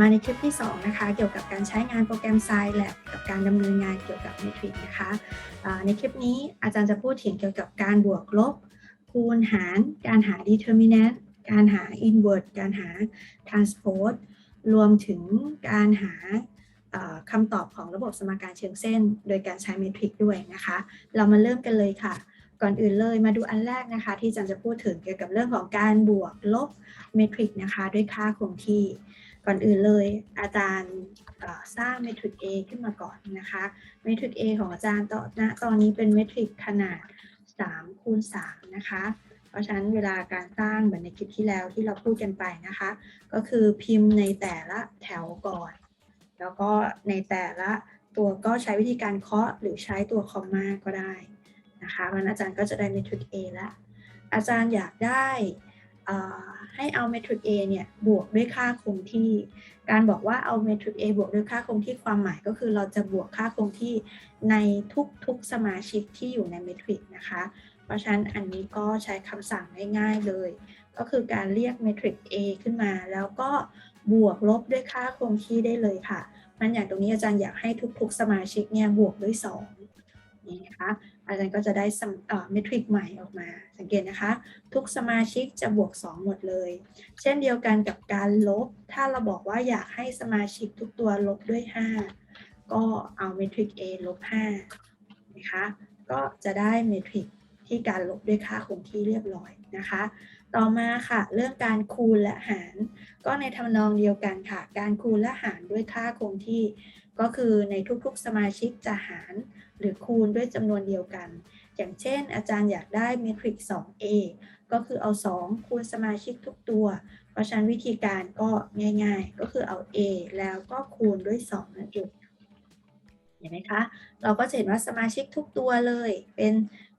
มาในคลิปที่ 2 นะคะ เกี่ยวกับการใช้งานโปรแกรม Scilab กับการดำเนินงานเกี่ยวกับเมทริกนะคะในคลิปนี้อาจารย์จะพูดถึงเกี่ยวกับการบวกลบ คูณหาร การหา determinant การหา inverse การหา transpose รวมถึงการหาคำตอบของระบบสมการเชิงเส้น โดยการใช้เมทริกด้วยนะคะ เรามาเริ่มกันเลยค่ะ ก่อนอื่นเลยมาดูอันแรกนะคะ ที่อาจารย์จะพูดถึงเกี่ยวกับเรื่องของการบวกลบเมทริกนะคะ ด้วยค่าคงที่ ก่อนอื่นเลยอาจารย์สร้างเมทริก A ขึ้นมาก่อนนะคะเมทริก A ของอาจารย์ตอนณตอนนี้เป็นเมทริกขนาด3คูณ3นะคะ เพราะฉะนั้นเวลาการสร้างเหมือนในคลิปที่แล้วที่เราพูดกันไปนะคะ ก็คือพิมพ์ในแต่ละแถวก่อน แล้วก็ในแต่ละตัวก็ใช้วิธีการเคาะหรือใช้ตัวคอมมาก็ได้นะคะวันอาจารย์ก็จะได้เมทริก A แล้วอาจารย์อยากได้ ให้เอาเมทริก A เนี่ยบวกด้วยค่าคงที่ การบอกว่าเอาเมทริก A บวกด้วยค่าคงที่ความหมายก็คือเราจะบวกค่าคงที่ในทุกๆสมาชิกที่อยู่ในเมทริกนะคะ เพราะฉะนั้นอันนี้ก็ใช้คำสั่งง่ายๆเลย ก็คือการเรียกเมทริก A ขึ้นมา แล้วก็บวกลบด้วยค่าคงที่ได้เลยค่ะมันอย่างตรงนี้อาจารย์อยากให้ทุกๆ สมาชิกเนี่ยบวกด้วย2นี่นะคะ อาจารย์ก็จะได้เมทริกใหม่ออกมา สังเกตนะคะ ทุกสมาชิกจะบวก 2 หมดเลย เช่นเดียวกันกับการลบ ถ้าเราบอกว่าอยากให้สมาชิกทุกตัวลบด้วย 5 ก็เอาเมทริก A ลบ5นะคะก็จะได้เมทริกที่การลบด้วยค่าคงที่เรียบร้อยนะคะ ต่อมาค่ะ เรื่องการคูณและหาร ก็ในทำนองเดียวกันค่ะ การคูณและหารด้วยค่าคงที่ ก็คือในทุกๆสมาชิกจะหาร หรือคูณด้วยจำนวนเดียวกัน อย่างเช่น อาจารย์อยากได้เมทริก 2a ก็คือเอา 2 คูณสมาชิกทุกตัว เพราะฉะนั้นวิธีการก็ง่าย ๆ ก็คือเอา a แล้วก็คูณด้วย 2 นั่นเองเห็นไหมคะ เราก็จะเห็นว่าสมาชิกทุกตัวเลยเป็น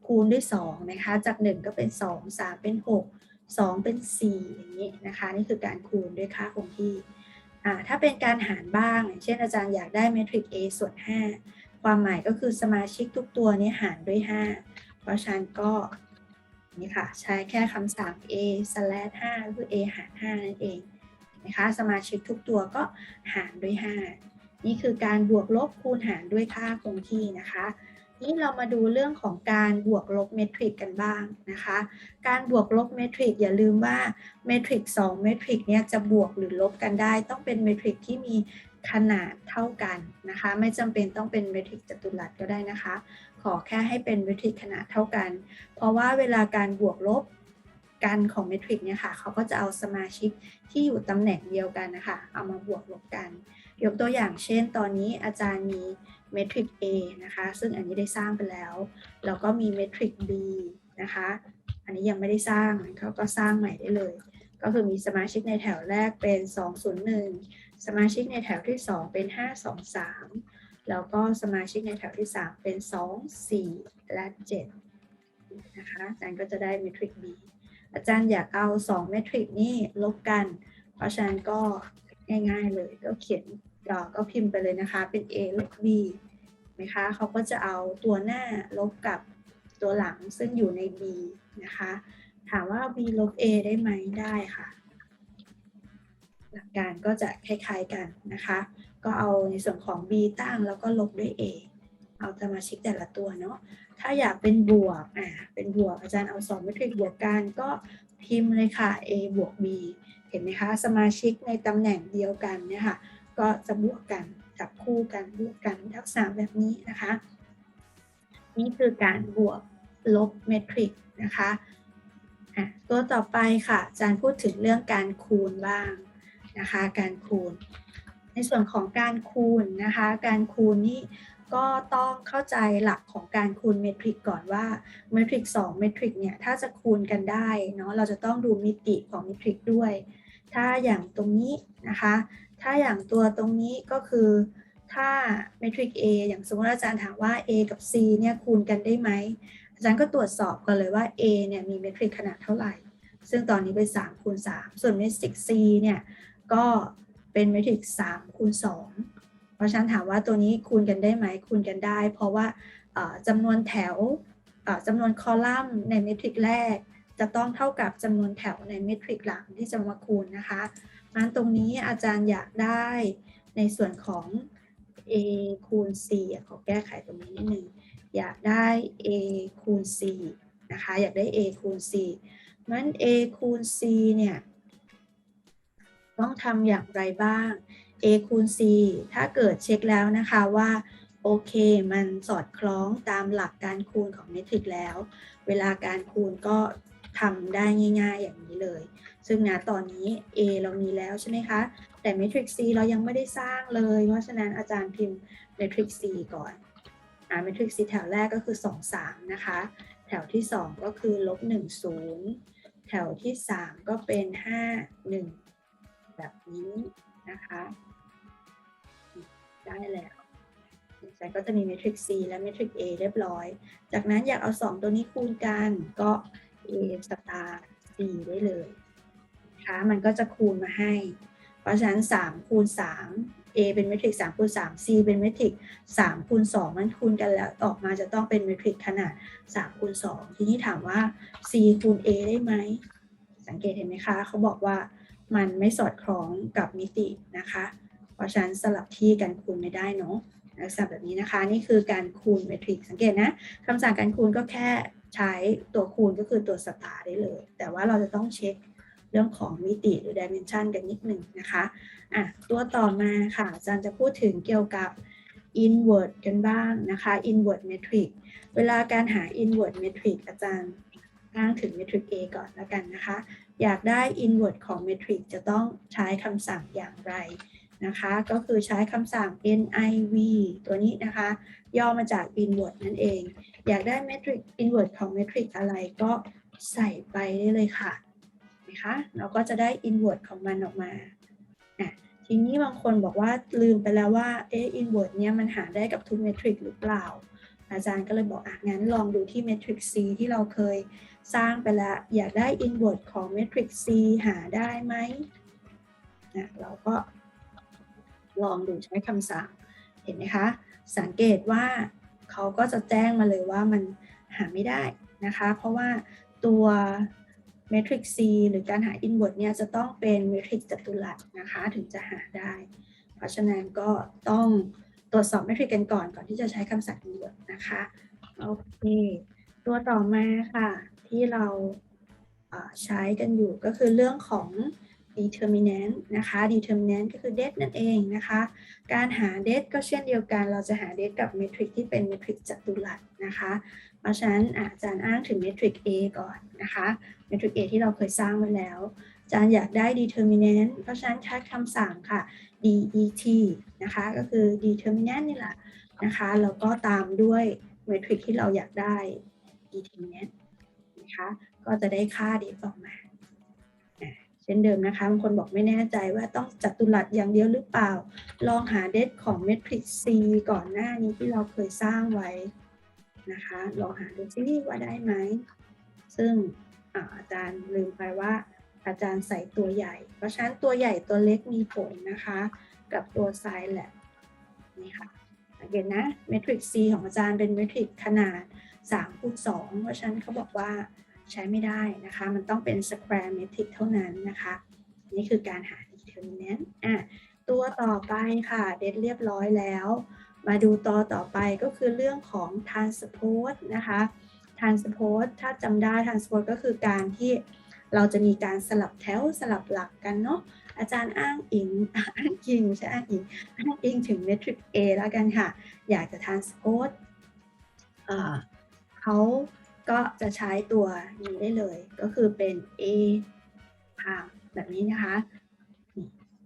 คูณด้วย 2 นะคะ จาก 1 ก็เป็น 2 3 เป็น 6 2 เป็น 4 อย่างนี้นะคะ นี่คือการคูณด้วยค่าคงที่ ถ้าเป็นการหารบ้างอย่างเช่นอาจารย์อยากได้เมทริก a ส่วน 5 ความหมายก็คือสมาชิกทุกตัวนี้หารด้วย 5 เพราะฉะนั้นก็นี่ค่ะใช้แค่คำสั่ง a slash 5คือ a หาร 5 นั่นเองนะคะสมาชิกทุกตัวก็หารด้วย 5 นี่คือการบวกลบคูณหารด้วยค่าคงที่นะคะนี่เรามาดูเรื่องของการบวกลบเมทริกกันบ้างนะคะ การบวกลบเมทริกอย่าลืมว่าเมทริก2เมทริกเนี่ยจะบวกหรือลบกันได้ ต้องเป็นเมทริกที่มี ขนาดเท่ากันนะคะ ไม่จำเป็นต้องเป็นเมทริกจัตุรัสก็ได้นะคะ ขอแค่ให้เป็นเมทริกขนาดเท่ากัน เพราะว่าเวลาการบวกลบกันของเมทริกเนี่ยค่ะเขาก็จะเอาสมาชิกที่อยู่ตำแหน่งเดียวกันนะคะ เอามาบวกลบกัน ยกตัวอย่างเช่น ตอนนี้อาจารย์มีเมทริก A นะคะ ซึ่งอันนี้ได้สร้างไปแล้ว แล้วก็มีเมทริก B นะคะ อันนี้ยังไม่ได้สร้างเขาก็สร้างใหม่ได้เลย ก็คือมีสมาชิกในแถวแรกเป็น 201 สมาชิกในแถวที่ 2 เป็น 523 แล้วก็สมาชิกในแถวที่ 3 เป็น 2 4 และ 7 นะคะอาจารย์ก็จะได้เมทริก B อาจารย์อยากเอา 2 เมทริกนี่ลบกัน เพราะฉะนั้นก็ง่ายๆเลยก็เขียนก็พิมพ์ไปเลยนะคะ เป็น A ลบ B นะคะเขาก็จะเอาตัวหน้าลบกับตัวหลังซึ่งอยู่ใน B นะคะ ถามว่า B ลบ A ได้ไหมได้ค่ะ หลักการก็จะคล้ายๆกันนะคะ ก็เอาในส่วนของ B ตั้งแล้วก็ลบด้วย A เอาสมาชิกแต่ละตัวเนาะ ถ้าอยากเป็นบวก อ่า เป็นบวกอาจารย์เอาสองเมทริกบวกกันก็พิมพ์เลยค่ะ A บวก B เห็นไหมคะ สมาชิกในตำแหน่งเดียวกันเนี่ยค่ะ ก็จะบวกกัน จับคู่กัน บวกกัน ทักษะแบบนี้นะคะ นี่คือการบวกลบเมทริกนะคะอะตัวต่อไปค่ะ อาจารย์พูดถึงเรื่องการคูณบ้าง นะคะการคูณ ในส่วนของการคูณนะคะการคูณนี่ก็ต้องเข้าใจหลักของการคูณเมทริกก่อนว่าเมทริก2เมทริกเนี่ยถ้าจะคูณกันได้เนาะเราจะต้องดูมิติของเมทริกด้วย ถ้าอย่างตรงนี้นะคะถ้าอย่างตัวตรงนี้ก็คือถ้าเมทริก A อย่างสมมติอาจารย์ถามว่า A กับ C เนี่ยคูณกันได้ไหม อาจารย์ก็ตรวจสอบกันเลยว่า A เนี่ยมีเมทริกขนาดเท่าไหร่ ซึ่งตอนนี้เป็น3คูณ3ส่วนเมทริก C เนี่ย ก็เป็นเมทริก3คูณ2เพราะฉะนั้นถามว่าตัวนี้คูณกันได้ไหมคูณกันได้ เพราะว่าจำนวนแถวจำนวนคอลัมน์ในเมทริกแรก จะต้องเท่ากับจำนวนแถวในเมทริกหลังที่จะมาคูณนะคะงั้นตรงนี้อาจารย์อยากได้ในส่วนของ a คูณ c ขอแก้ไขตรงนี้นิดนึงอยากได้ a คูณ c นะคะ อยากได้ a คูณ c งั้น a คูณ c เนี่ย ต้องทำอย่างไรบ้าง a คูณ c ถ้าเกิดเช็คแล้วนะคะว่าโอเค มันสอดคล้องตามหลักการคูณของเมทริกแล้ว เวลาการคูณก็ทำได้ง่าย ๆ อย่างนี้เลย ซึ่งนะตอนนี้ a เรามีแล้วใช่ไหมคะ แต่เมทริก c เรายังไม่ได้สร้างเลย เพราะฉะนั้นอาจารย์พิมพ์เมทริก c ก่อนอ่าเมทริก c แถวแรกก็คือ 2 3 นะคะ แถวที่ 2 ก็คือลบ1 0 แถวที่ 3 ก็เป็น 5 1 แบบนี้นะคะได้แล้วอาจารย์ก็จะมีเมทริก C และเมทริก A เรียบร้อย จากนั้นอยากเอา 2 ตัวนี้คูณกันก็ A สตาร์ C ได้เลยนะคะมันก็จะคูณมาให้ เพราะฉะนั้น 3 คูณ 3 A เป็นเมทริก3คูณ3 C เป็นเมทริก3คูณ2มันคูณกันแล้วออกมาจะต้องเป็นเมทริกขนาด3คูณ2ทีนี้ถามว่า C คูณ A ได้ไหม สังเกตเห็นไหมคะ เขาบอกว่า มันไม่สอดคล้องกับมิตินะคะ เพราะฉะนั้นสลับที่กันคูณไม่ได้เนาะลักษณะแบบนี้นะคะ นี่คือการคูณเมทริกสังเกตนะคำสั่งการคูณก็แค่ใช้ตัวคูณก็คือตัวสตาร์ได้เลย แต่ว่าเราจะต้องเช็คเรื่องของมิติหรือ dimension กันนิดหนึ่งนะคะอะตัวต่อมาค่ะอาจารย์จะพูดถึงเกี่ยวกับ inward กันบ้างนะคะ inward metric เวลาการหา inward metric อาจารย์อ้างถึง metric A ก่อนแล้วกันนะคะ อยากได้ inward ของ metric จะต้องใช้คำสั่งอย่างไรนะคะ ก็คือใช้คำสั่ง niv ตัวนี้นะคะ ย่อมาจาก inward นั่นเอง อยากได้ metric inward ของ metric อะไรก็ใส่ไปได้เลยค่ะนะคะเราก็จะได้ inward ของมันออกมาอะทีนี้บางคนบอกว่าลืมไปแล้วว่าเอ๊ะ inward เนี่ยมันหาได้กับทุก metric หรือเปล่า อาจารย์ก็เลยบอกอะงั้นลองดูที่ metric c ที่เราเคย สร้างไปแล้ว อยากได้ inward ของ metric c หาได้ไหมนะเราก็ลองดูใช้คำสั่ง เห็นไหมคะ สังเกตว่าเขาก็จะแจ้งมาเลยว่ามันหาไม่ได้นะคะ เพราะว่าตัว matrix C หรือการหา inward เนี่ยจะต้องเป็น matrix จัตุรัสนะคะ ถึงจะหาได้ เพราะฉะนั้นก็ต้องตรวจสอบ matrix กันก่อนก่อนที่จะใช้คำสั่ง inward นะคะ โอเค ตัวต่อมาค่ะ ที่เราใช้กันอยู่ก็คือเรื่องของ determinant นะคะ determinant ก็คือ det นั่นเองนะคะ การหา det ก็เช่นเดียวกัน เราจะหา det กับ matrix ที่เป็น matrix จัตุรัสนะคะ เพราะฉะนั้นอาจารย์อ้างถึง matrix A ก่อนนะคะ matrix A ที่เราเคยสร้างไว้แล้ว อาจารย์อยากได้ determinant เพราะฉะนั้นใช้คำสั่งค่ะ det นะคะ ก็คือ determinant นี่แหละนะคะ แล้วก็ตามด้วย matrix ที่เราอยากได้ determinant นะคะ ก็จะได้ค่า det ออกมา เช่นเดิมนะคะบางคนบอกไม่แน่ใจว่าต้องจัตุรัสอย่างเดียวหรือเปล่า ลองหา det ของ matrix C ก่อนหน้านี้ที่เราเคยสร้างไว้นะคะ ลองหาดูซิว่าได้ไหม ซึ่งอาจารย์ลืมไปว่าอาจารย์ใส่ตัวใหญ่ เพราะฉะนั้นตัวใหญ่ตัวเล็กมีผลนะคะ กับตัวไซส์แหละนี่ค่ะสังเกตนะ matrix C ของอาจารย์เป็น matrix ขนาด3คูณ2เพราะฉะนั้นเขาบอกว่า ใช้ไม่ได้นะคะ มันต้องเป็น square metric เท่านั้นนะคะ นี่คือการหา determinant อะตัวต่อไปค่ะ เด็ดเรียบร้อยแล้ว มาดูต่อต่อไปก็คือเรื่องของ transpose นะคะ transpose ถ้าจำได้ transpose ก็คือการที่เราจะมีการสลับแถวสลับหลักกันเนาะอาจารย์อ้างอิงอ้างอิงไม่ใช่อ้างอิงอ้างอิงถึง metric A แล้วกันค่ะ อยากจะ transpose เขา ก็จะใช้ตัวนี้ได้เลย ก็คือเป็น A พามแบบนี้นะคะ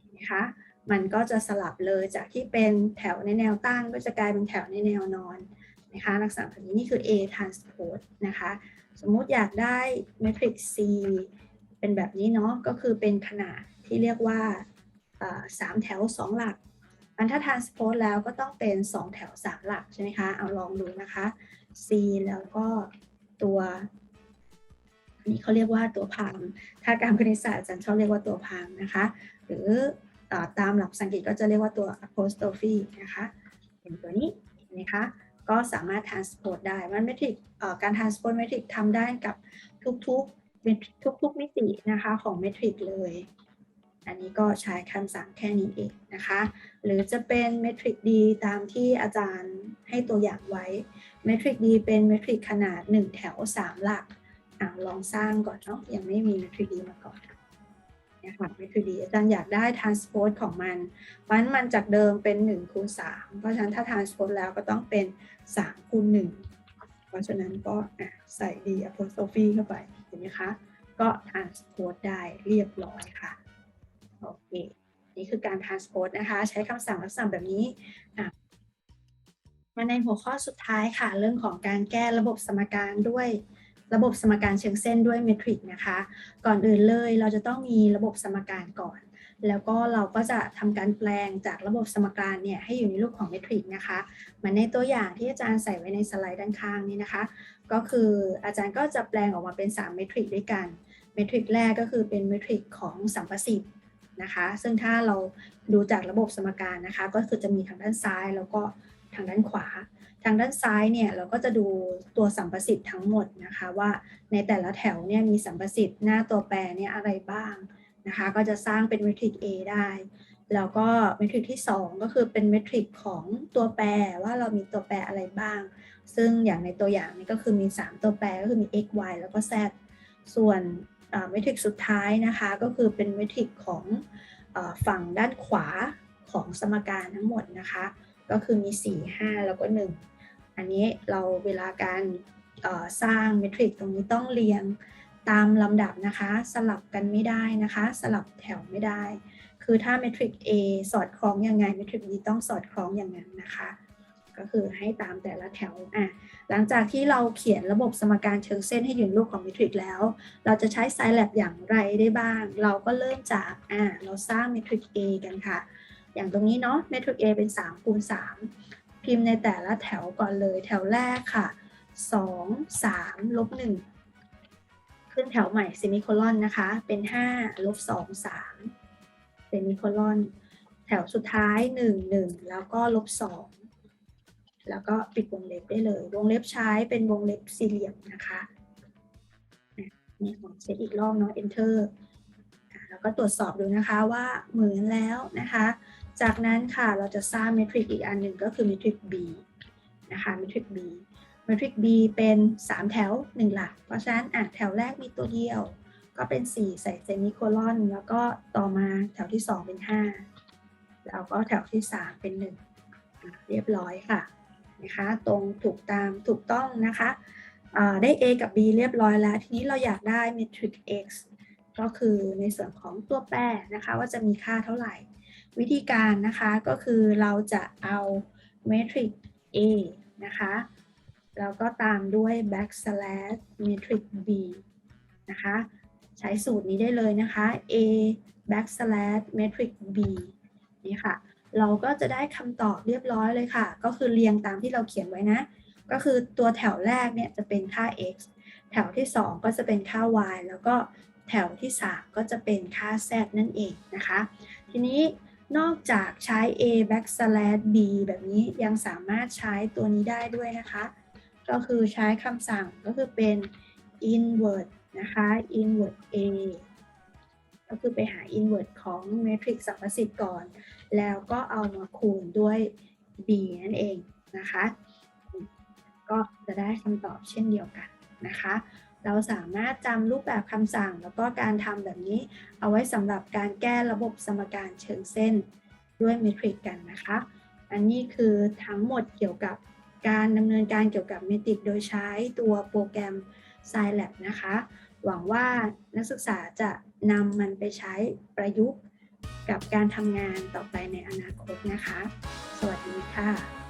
นี่นะคะมันก็จะสลับเลยจากที่เป็นแถวในแนวตั้ง ก็จะกลายเป็นแถวในแนวนอนนะคะลักษณะแบบนี้นี่คือ A transpose นะคะสมมุติอยากได้ matrix C เป็นแบบนี้เนาะก็คือเป็นขนาดที่เรียกว่าสามแถวสองหลัก อันถ้า transpose แล้วก็ต้องเป็น 2 แถว 3 หลักใช่ไหมคะ เอาลองดูนะคะ C แล้วก็ ตัวอันนี้เขาเรียกว่าตัวพามถ้าการคณิตศาสตร์อาจารย์ชอบเรียกว่าตัวพามนะคะ หรือตามหลักภาษาอังกฤษก็จะเรียกว่าตัว apostrophe นะคะเป็นตัวนี้นะคะก็สามารถ transpose ได้ มัน metric การ transpose metric ทำได้กับทุกๆทุกๆมิตินะคะของ metric เลย อันนี้ก็ใช้คำสั่งแค่นี้เองนะคะ หรือจะเป็นเมทริกดีตามที่อาจารย์ให้ตัวอย่างไว้ เมทริกดีเป็นเมทริกขนาด 1 แถว 3 หลักอลองสร้างก่อนเนาะ ยังไม่มีเมทริกดีมาก่อนเนี่ยค่ะเมทริกดีอาจารย์อยากได้ transpose ของมันเพราะฉะนั้นมันจากเดิมเป็น1คูณ3เพราะฉะนั้นถ้า transpose แล้วก็ต้องเป็น3คูณ1เพราะฉะนั้นก็ใส่ d apostrophe เข้าไป เห็นไหมคะ ก็ transpose ได้เรียบร้อยค่ะ โอเค นี่คือการ transpose นะคะ ใช้คำสั่งลักษณะแบบนี้มาในหัวข้อสุดท้ายค่ะ เรื่องของการแก้ระบบสมการด้วยระบบสมการเชิงเส้นด้วยเมทริกนะคะ ก่อนอื่นเลยเราจะต้องมีระบบสมการก่อน แล้วก็เราก็จะทำการแปลงจากระบบสมการเนี่ยให้อยู่ในรูปของเมทริกนะคะเหมือนในตัวอย่างที่อาจารย์ใส่ไว้ในสไลด์ด้านข้างนี้นะคะ ก็คืออาจารย์ก็จะแปลงออกมาเป็น3เมทริกด้วยกัน เมทริกแรกก็คือเป็นเมทริกของสัมประสิทธิ์ นะคะ ซึ่งถ้าเราดูจากระบบสมการนะคะ ก็คือจะมีทางด้านซ้ายแล้วก็ทางด้านขวา ทางด้านซ้ายเนี่ยเราก็จะดูตัวสัมประสิทธิ์ทั้งหมดนะคะ ว่าในแต่ละแถวเนี่ยมีสัมประสิทธิ์หน้าตัวแปรเนี่ยอะไรบ้างนะคะ ก็จะสร้างเป็นเมทริก A ได้แล้วก็เมทริกที่ 2 ก็คือเป็นเมทริกของตัวแปรว่าเรามีตัวแปรอะไรบ้าง ซึ่งอย่างในตัวอย่างนี้ก็คือมี 3 ตัวแปรก็คือมี x y แล้วก็ z ส่วน เมทริกสุดท้ายนะคะ ก็คือเป็นเมทริกของฝั่งด้านขวาของสมการทั้งหมดนะคะ ก็คือมี 4 5 แล้วก็ 1 อันนี้เราเวลาการสร้างเมทริกตรงนี้ต้องเรียงตามลำดับนะคะ สลับกันไม่ได้นะคะ สลับแถวไม่ได้ คือถ้าเมทริก A สอดคล้องยังไงเมทริก B ต้องสอดคล้องอย่างนั้นนะคะ ก็คือให้ตามแต่ละแถวอะหลังจากที่เราเขียนระบบสมการเชิงเส้นให้อยู่ในรูปของเมทริกแล้ว เราจะใช้ Scilab อย่างไรได้บ้าง เราก็เริ่มจากอะเราสร้างเมทริก A กันค่ะ อย่างตรงนี้เนาะเมทริก A เป็น3คูณ3พิมพ์ในแต่ละแถวก่อนเลยแถวแรกค่ะ 2 3ลบ1ขึ้นแถวใหม่เซมิโคลอนนะคะ เป็น5ลบ2 3เซมิโคลอนแถวสุดท้าย 1 1 แล้วก็ลบ2 แล้วก็ปิดวงเล็บได้เลย วงเล็บใช้เป็นวงเล็บสี่เหลี่ยมนะคะนี่ของเซตอีกรอบเนาะ enter อะแล้วก็ตรวจสอบดูนะคะว่าเหมือนแล้วนะคะ จากนั้นค่ะเราจะสร้างเมทริกอีกอันหนึ่งก็คือเมทริก B นะคะเมทริก B เมทริก B เป็น 3 แถว 1 หลัก เพราะฉะนั้นอะแถวแรกมีตัวเดียว ก็เป็น 4 ใส่เซมิโคลอน แล้วก็ต่อมาแถวที่ 2 เป็น 5 แล้วก็แถวที่ 3 เป็น1อะเรียบร้อยค่ะ นะคะ ตรงถูกตามถูกต้องนะคะได้ A กับ B เรียบร้อยแล้ว ทีนี้เราอยากได้เมทริก X ก็คือในส่วนของตัวแปรนะคะ ว่าจะมีค่าเท่าไหร่ วิธีการนะคะก็คือเราจะเอาเมทริก A นะคะแล้วก็ตามด้วย backslash matrix B นะคะ ใช้สูตรนี้ได้เลยนะคะ A backslash matrix B นี่ค่ะ เราก็จะได้คำตอบเรียบร้อยเลยค่ะ ก็คือเรียงตามที่เราเขียนไว้นะ ก็คือตัวแถวแรกเนี่ยจะเป็นค่า x แถวที่ 2 ก็จะเป็นค่า y แล้วก็แถวที่ 3 ก็จะเป็นค่า z นั่นเองนะคะ ทีนี้นอกจากใช้ a backslash b แบบนี้ยังสามารถใช้ตัวนี้ได้ด้วยนะคะ ก็คือใช้คำสั่งก็คือเป็น invert นะคะ invert a ก็คือไปหา invert ของ matrix สัมประสิทธิ์ก่อน แล้วก็เอามาคูณด้วย b นั่นเองนะคะ ก็จะได้คำตอบเช่นเดียวกันนะคะ เราสามารถจำรูปแบบคำสั่งแล้วก็การทำแบบนี้เอาไว้สำหรับการแก้ระบบสมการเชิงเส้นด้วยเมทริกกันนะคะ อันนี้คือทั้งหมดเกี่ยวกับการดำเนินการเกี่ยวกับเมทริกโดยใช้ตัวโปรแกรม Scilab นะคะ หวังว่านักศึกษาจะนำมันไปใช้ประยุกต์ กับการทำงานต่อไปในอนาคตนะคะ สวัสดีค่ะ